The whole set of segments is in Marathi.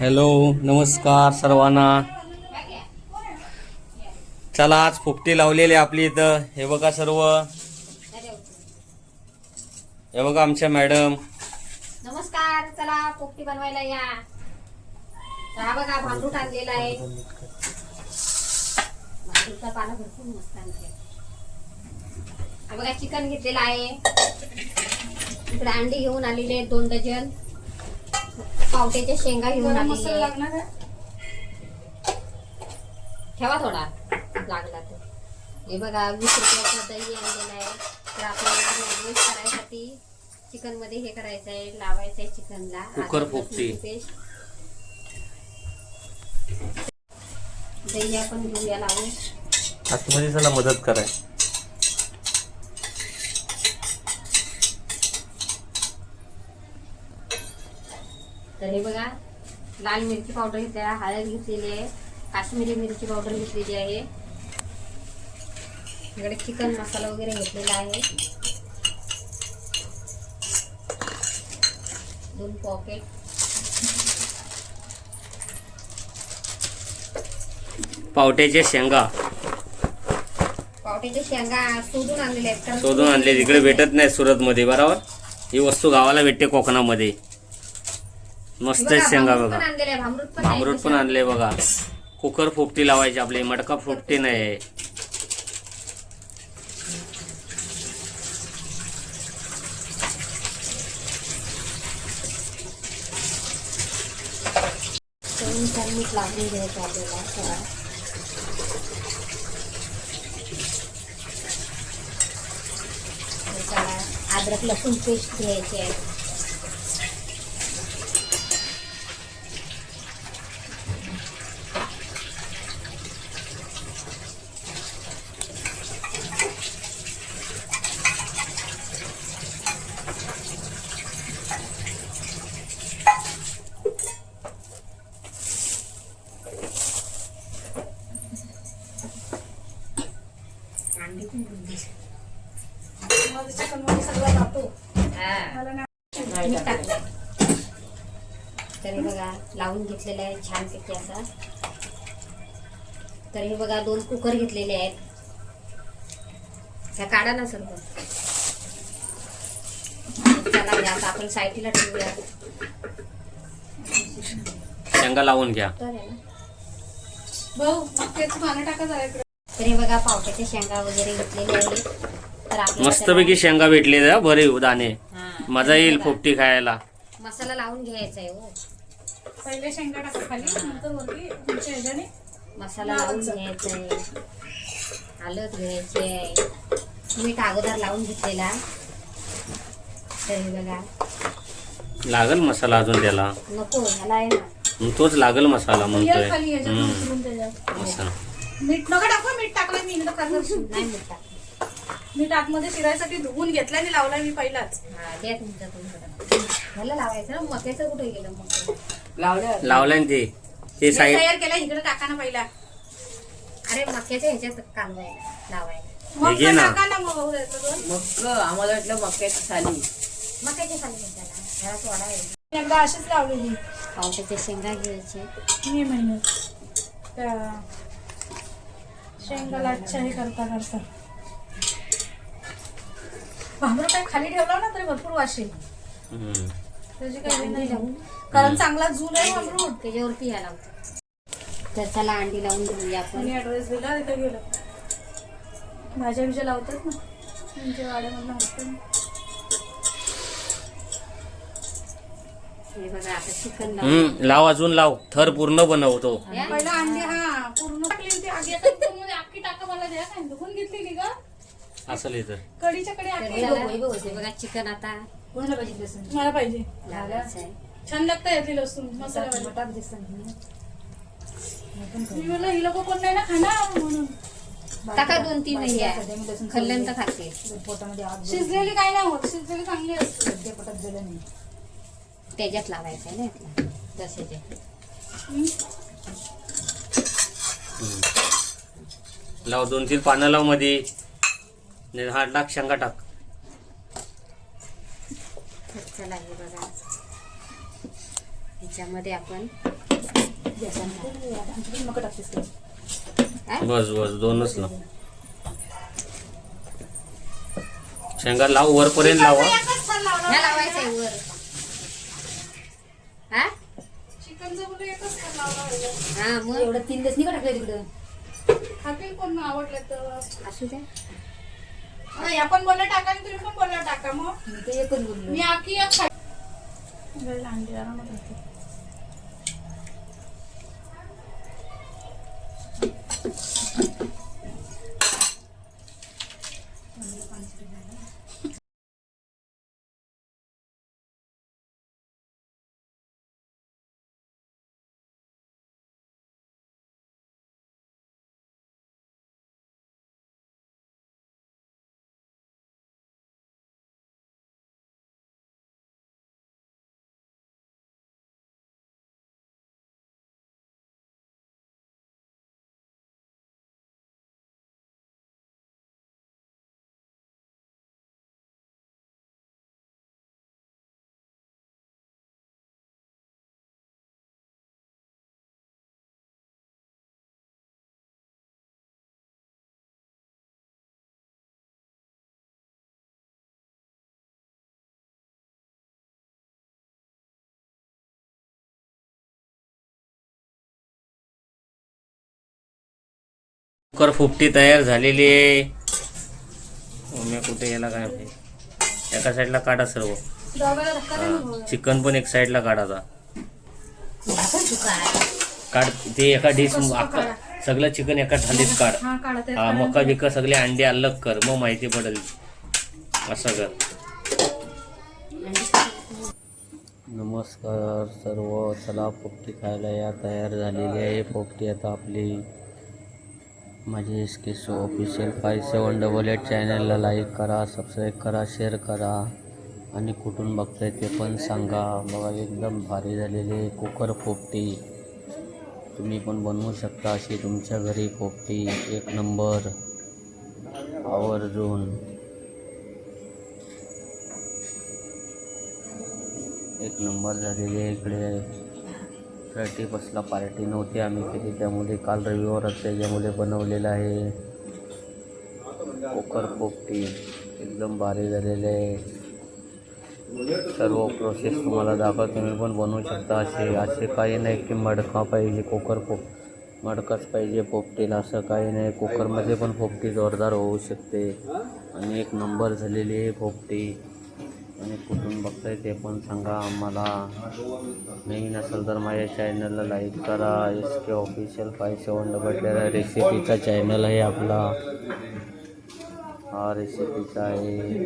हॅलो नमस्कार सर्वांना. चला आज फुपटी लावलेली आपली इथं. हे बघा सर्व. हे बघा आमच्या मॅडम. नमस्कार चला पोपटी बनवायला या. हा बघा भांडूट आणलेला आहे. भांडूटचा पाला भरपूर मस्त आणते. हा बघा चिकन घेतलेलं आहे. इकडे अंडी घेऊन आलेले आहेत दोन डझन. पावट्याच्या शेंगा घेऊन आलेले आहेत. ठेवा थोडा. लागला तर. हे बघा वीस रुपयाचं दही आणलेलं आहे. तर आपल्याला मॅरिनेट करायसाठी चिकनमध्ये हे करायचं आहे लावायचं आहे चिकनला. कुकर पोपटी. पेस्ट. दही आपण घेऊया लावून. आतमध्ये चला मदत कराय. हे बघा लाल मिरची पावडर घेतली आहे हळद घेतलेली आहे काश्मीरी मिरची पावडर घेतलेली आहे. इकडे चिकन मसाला वगैरे घेतलेला आहे. दोन पॉकेट पावट्याच्या शेंगा. पावट्याच्या शेंगा शोधून आणलेल्या आहेत. कारण शोधून आणले तिकडे भेटत नाही सुरत मध्ये बरोबर? ही वस्तू गावाला भेटते कोकणामध्ये. मस्त आहेत शेंगा बघा. आहे, आहे भामरूट पण आणले बघा. कुकर फुपटी लावायची आपली मटका फुपटी नाही. मीठ लागून घ्यायचं आपल्याला अद्रक लसूण पेस्ट घ्यायची. आहे अंडी बघा लावून घेतलेलं आहे छानपैकी असा तर हे बघा दोन कुकर घेतलेले आहेत ह्या काढा ना सर्व चला आता आपण साईडला ठेवूया शेंगा लावून घ्या. तर आहे ना भाऊ तेच पाणी टाका जरा इकडे. तर हे बघा पावट्याच्या शेंगा वगैरे घेतलेले आहेत. तर आपल्याला मस्तपैकी शेंगा भेटले बरे दाणे. हा. मजा येईल. फुपटी खायला. मसाला लावून घ्यायचा आहे हो. पहिले शेंगा टाका खाली नंतर वरती तुमच्या ह्याच्याने मसाला लावून घ्यायचा आहे. हळद घ्यायची आहे. मीठ अगोदर लावून घेतलेला. तर हे बघा. लागल मसाला अजून त्याला? नको ह्याला आहे ना. मग तोच लागल मसाला म्हणतोय. ये खाली ह्याच्यात हम्म. उचलून त्याच्यात. मसाला. मीठ नका टाकू मीठ टाकलं मी नाही मीठ टाकलं. मीठ आतमध्ये शिरायसाठी धुवून घेतलाय आणि लावलाय मी पहिलाच. हा ह्याला लावायचं ना मक्याचं कुठे गेलं मग? लावलाय ना ते. हे तयार केला इकडे टाका ना पहिला. अरे मक्याच्या ह्याच्यात कालवायला लावायला. मग. टाका ना मग दोन. मग आम्हाला वाटलं मक्याची साली त्याला. ह्याला सोडायला एकदा अशीच लावलेली. पावट्याच्या शेंगा घ्यायचे. मे महिन्यात. शेंगा लाटच्या हे करता करता. भांबरू काय खाली ठेवला ना तरी भरपूर वाशेल हम्म. त्याची काही नाही लावून कारण चांगला झूल आहे भांबरू त्याच्यावरती ह्या लावतो तर चला अंडी लावून घेऊया आपण. ऍड्रेस दिला तिथे गेलं. भाज्या बिज्या लावतात ना. त्यांच्या वाड्यामधनं हसतं हे बघा आता चिकन लावून हम्म लाव अजून लाव. थर पूर्ण बनवतो. पहिला अंडे हा पूर्ण टाकली ती आगी आता पूर्ण अख्खी टाका मला द्या. काय धुवून घेतलेली कढीच्या हे बघा चिकन आता. मला पाहिजे. लावायचं आहे. छान लागतं यातली लसूण मसाला मी म्हणलं ही लोक कोण नाही ना खाणार म्हणून. टाका दोन तीन हे आहे. खाल्ल्यानंतर खाते. शिजलेली काय नाही होत शिजलेली चांगली असते. त्याच्यात लावायचं आहे ना यातला जशाच्या लाव दोन तीन पानं लावमध्ये हा टाक शेंगा टाक. चला हे बघा. ह्याच्यामध्ये आपण ते. बस बस दोनच लाव. शेंगा लाव वरपर्यंत लावा ह्या लावायचं आहे वर हा हा मग? एवढं तीन दिवस नाही का टाकलं तिकडं. खातील कोण आवडलं तर. असू द्या. बोलला टाका आणि तुम्ही पण बोलला टाका मग. मी ते एकच बोललो. मी आखी एक खाई वेळ आरामात कुकर फुपटी तयार झालेली आहे. मी कुठे याला काय माहिती एका साईडला काढा सर्व. चिकन पण एक साईडला काढाचा काढ ते एका डिश सगळं चिकन एका थालीत काढ. हा हा मका बिका सगळे अंडे अलग कर मग माहिती पडेल. असं कर. नमस्कार सर्व. चला पोपटी खायला या. तयार झालेली आहे. पोपटी आता आपली माझे S K so official five seven double eight चॅनलला लाईक करा सबस्क्राईब करा शेअर करा. आणि कुठून बघताय ते पण सांगा. बघा एकदम भारी झालेले कुकर पोपटी तुम्ही पण बनवू शकता अशी तुमच्या घरी पोपटी एक नंबर आवर्जून एक नंबर झालेले आहे इकडे. थर्टी बसला पार्टी नव्हती आम्ही केली. त्यामुळे काल रविवारच त्याच्यामुळे बनवलेलं आहे. कोकर पोपटी एकदम भारी झालेले आहे. सर्व प्रोसेस तुम्हाला दाखव तुम्ही पण बनवू शकता असे असे काही नाही की मडका पाहिजे कोकर पोप मडकाच पाहिजे पोपटीला. असं काही नाही. कुकरमध्ये पण पोपटी जोरदार होऊ शकते. आणि एक नंबर झालेली आहे पोपटी. आणि कुठून बघताय ते पण सांगा आम्हाला. नवीन असेल तर माझ्या चॅनलला लाईक करा. S K official five seven double रेसिपीचा channel आहे आपला. हा रेसिपीचा आहे.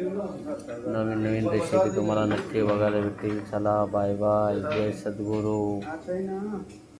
नवीन नवीन रेसिपी तुम्हाला नक्की बघायला भेटतील. चला बाय बाय जय सद्गुरू.